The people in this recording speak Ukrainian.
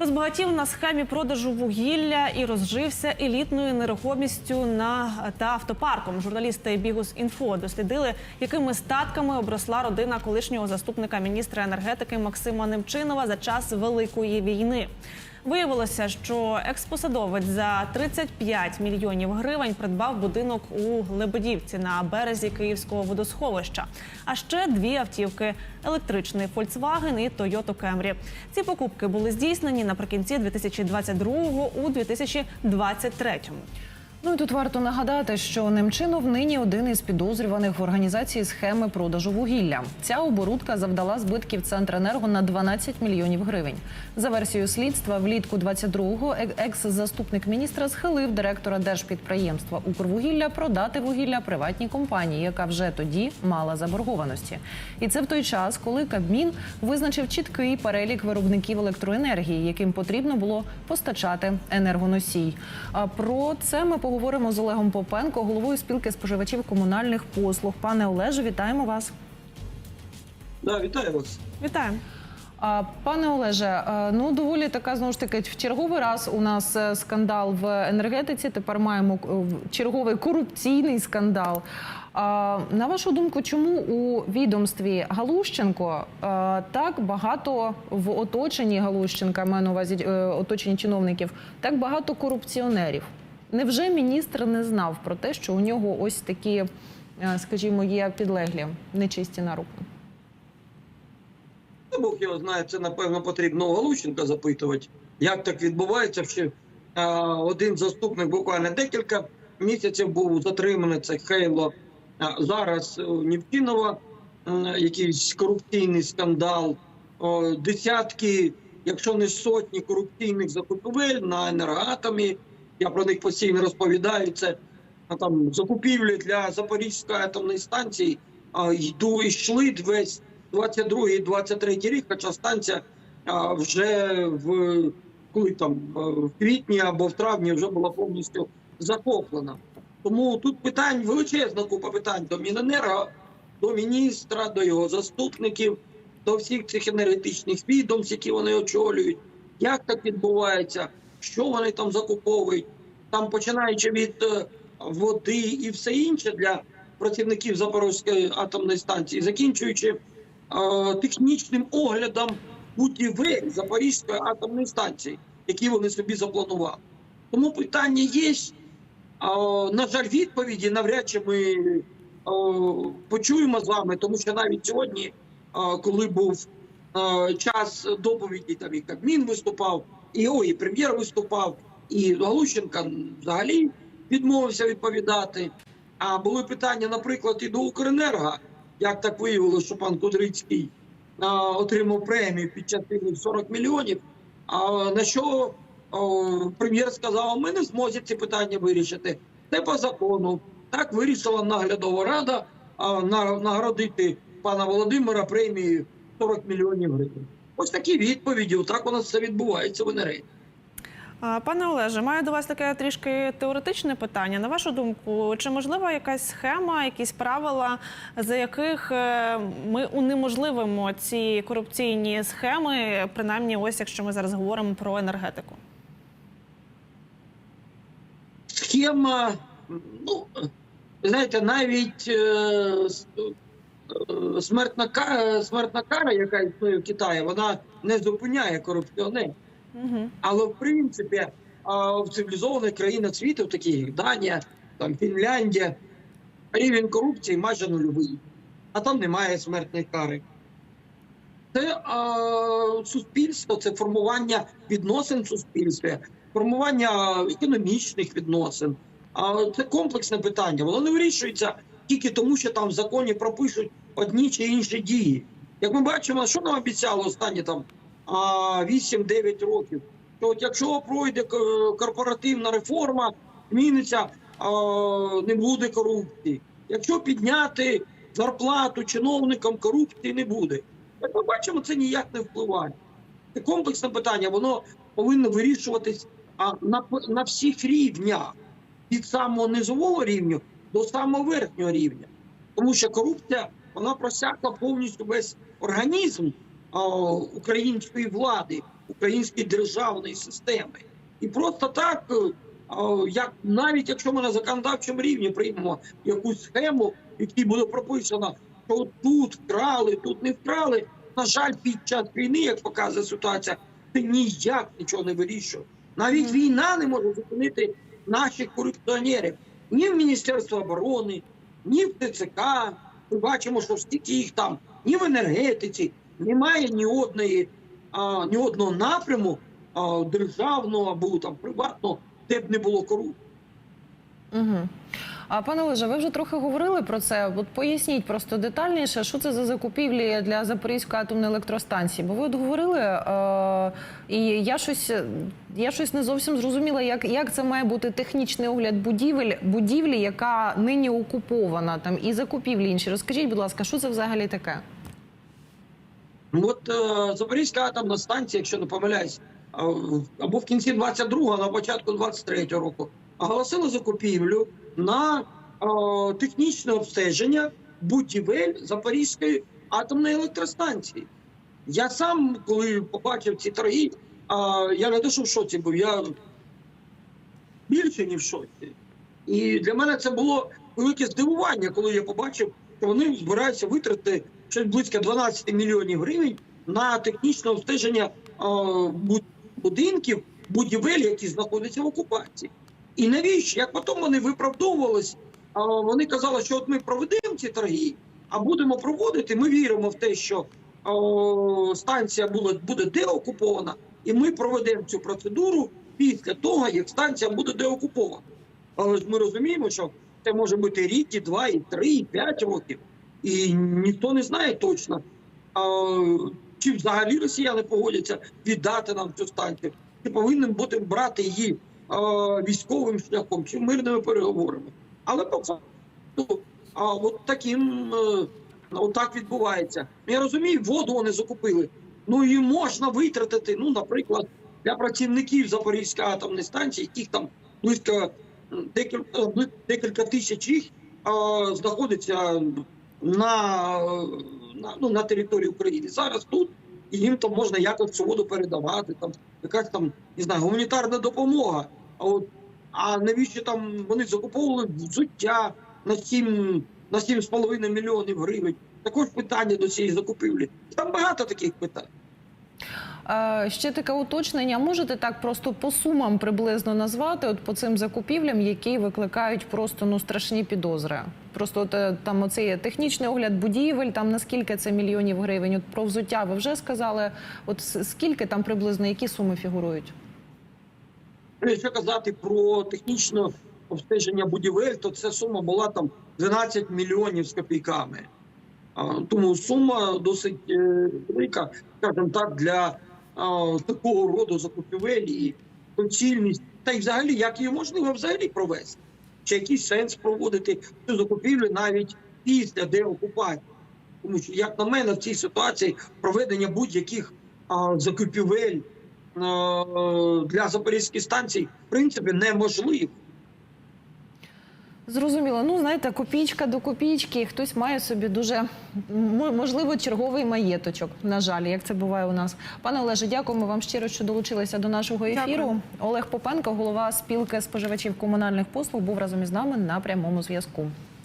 Розбагатів на схемі продажу вугілля і розжився елітною нерухомістю на та автопарком. Журналісти Бігус Інфо дослідили, якими статками обросла родина колишнього заступника міністра енергетики Максима Немчинова за час великої війни. Виявилося, що експосадовець за 35 мільйонів гривень придбав будинок у Лебедівці на березі Київського водосховища. А ще дві автівки: електричний Volkswagen і Toyota Camry. Ці покупки були здійснені наприкінці 2022-го у 2023-му. Ну і тут варто нагадати, що Немчинов нині один із підозрюваних в організації схеми продажу вугілля. Ця оборудка завдала збитків Центренерго на 12 мільйонів гривень. За версією слідства, влітку 22-го екс-заступник міністра схилив директора держпідприємства Укрвугілля продати вугілля приватній компанії, яка вже тоді мала заборгованості. І це в той час, коли Кабмін визначив чіткий перелік виробників електроенергії, яким потрібно було постачати енергоносій. А про це ми поговоримо з Олегом Попенко, головою спілки споживачів комунальних послуг. Пане Олеже, вітаємо вас. Да, вітаю вас. Вітаю. А, Пане Олеже, ну доволі така знову ж таки в черговий раз у нас е, скандал в енергетиці. Тепер маємо е, черговий корупційний скандал. На вашу думку, чому у відомстві Галущенко е, так багато в оточенні Галущенка, маю на увазі оточенні чиновників, так багато корупціонерів? Невже міністр не знав про те, що у нього ось такі, е, скажімо, є підлеглі нечисті на руку? Бог його знає, це напевно потрібно у Галущенка запитувати, як так відбувається. А, один заступник буквально декілька місяців був затриманий. Це Хейло. А, зараз у Нівкінова якийсь корупційний скандал. Десятки, якщо не сотні корупційних закупівель на енергоатомі. Я про них постійно розповідаю. Це там закупівлі для Запорізької атомної станції а, йду йшли весь 22-23 рік, хоча станція вже в коли там в квітні або в травні вже була повністю захоплена. Тому тут питань величезна купа питань до Міненерго, до міністра, до його заступників, до всіх цих енергетичних відомств, які вони очолюють. Як так відбувається, що вони там закуповують? Там починаючи від е, води і все інше для працівників Запорізької атомної станції, закінчуючи е, технічним оглядом будівель Запорізької атомної станції, які вони собі запланували. Тому питання є. А, На жаль, відповіді навряд чи ми а, почуємо з вами, тому що навіть сьогодні, коли був час доповіді, там і Кабмін виступав, і ой, і прем'єр виступав, і Галущенка взагалі відмовився відповідати. А були питання, наприклад, і до Укренерго, як так виявилося, що пан Кудрицький отримав премію під час війни 40 мільйонів. А на що о, прем'єр сказав, ми не зможемо ці питання вирішити. Це по закону. Так вирішила наглядова рада нагородити пана Володимира премією 40 мільйонів гривень. Ось такі відповіді. Так у нас все відбувається в енергетиці. А, Пане Олеже, маю до вас таке трішки теоретичне питання. На вашу думку, чи можлива якась схема, якісь правила, за яких е, ми унеможливимо ці корупційні схеми, принаймні, ось якщо ми зараз говоримо про енергетику? схема, ну знаєте, навіть е, смертна кара, смертна кара, яка існує в Китаї, вона не зупиняє корупціонерів. Угу. Але в принципі в цивілізованих країнах світу, таких як Данія, там Фінляндія, рівень корупції майже нульовий, а там немає смертної кари. Це а, суспільство, це формування відносин в суспільстві, формування економічних відносин. А це комплексне питання. Воно не вирішується тільки тому, що там в законі пропишуть одні чи інші дії. Як ми бачимо, що нам обіцяли останні там 8-9 років. То от якщо пройде корпоративна реформа, зміниться, не буде корупції. Якщо підняти зарплату чиновникам, корупції не буде. Як ми бачимо, це ніяк не впливає. Це комплексне питання, воно повинно вирішуватись на, на всіх рівнях, від самого низового рівня до самого верхнього рівня. Тому що корупція вона просякла повністю весь організм а, української влади, української державної системи. І просто так, е, а, як навіть якщо ми на законодавчому рівні приймемо якусь схему, в якій буде прописано, що тут вкрали, тут не вкрали. На жаль, під час війни, як показує ситуація, це ніяк нічого не вирішує. Навіть війна не може зупинити наших корупціонерів ні в Міністерстві оборони, ні в ТЦК. Ми бачимо, що стільки їх там, ні в енергетиці, немає ні одної, а, ні одного напряму а, державного або там приватного, де б не було корупції. Угу. А пане Олеже, ви вже трохи говорили про це. От поясніть просто детальніше, що це за закупівлі для Запорізької атомної електростанції. Бо ви от говорили, е- і я щось, я щось не зовсім зрозуміла, як, як це має бути технічний огляд будівель, будівлі, яка нині окупована, там і закупівлі інші. Розкажіть, будь ласка, що це взагалі таке? Ну, От е, Запорізька атомна станція, якщо не помиляюсь, або в кінці 22-го, на початку 23-го року, оголосила закупівлю на е, технічне обстеження будівель Запорізької атомної електростанції. Я сам, коли побачив ці торги, е, я не те, що в шоці був, я більше ніж в шоці. І для мене це було велике здивування, коли я побачив, що вони збираються витратити щось близько 12 мільйонів гривень на технічне обстеження будинків, будівель, які знаходяться в окупації. І навіщо? Як потім вони виправдовувались, а, вони казали, що от ми проведемо ці торги, а будемо проводити. Ми віримо в те, що станція була, буде деокупована, і ми проведемо цю процедуру після того, як станція буде деокупована. Але ж ми розуміємо, що це може бути рік, і два, і три, і п'ять років. І ніхто не знає точно, чи взагалі росіяни погодяться віддати нам цю станцію, чи повинен бути брати її військовим шляхом, чи мирними переговорами. Але по факту, от таким е, от так відбувається. Я розумію, воду вони закупили. Ну і можна витратити, ну, наприклад, для працівників Запорізької атомної станції, яких там близько декілька, декілька тисяч їх знаходиться на, е, на, ну, на території України. Зараз тут і їм там можна якось цю воду передавати, там якась там не знаю, гуманітарна допомога. А от а навіщо там вони закуповували взуття на 7, на 7,5 мільйонів гривень? Також питання до цієї закупівлі. Там багато таких питань. Ще таке уточнення. Можете так просто по сумам приблизно назвати, от по цим закупівлям, які викликають просто ну страшні підозри. Просто от, е, там оцей технічний огляд будівель, там наскільки це мільйонів гривень. От про взуття ви вже сказали. От скільки там приблизно які суми фігурують? Якщо казати про технічне обстеження будівель, то ця сума була там 12 мільйонів з копійками. Тому сума досить е, велика, скажімо так, для такого роду закупівель і доцільність. Та й взагалі, як її можливо взагалі провести? Чи якийсь сенс проводити цю закупівлю навіть після деокупації? Тому що, як на мене, в цій ситуації проведення будь-яких закупівель для Запорізької станції в принципі неможливо. Зрозуміло. Ну знаєте, копійка до копійки. Хтось має собі дуже можливо черговий маєточок. На жаль, як це буває у нас. Пане Олеже, дякуємо вам щиро, що долучилися до нашого ефіру. Дякую. Олег Попенко, голова спілки споживачів комунальних послуг, був разом із нами на прямому зв'язку.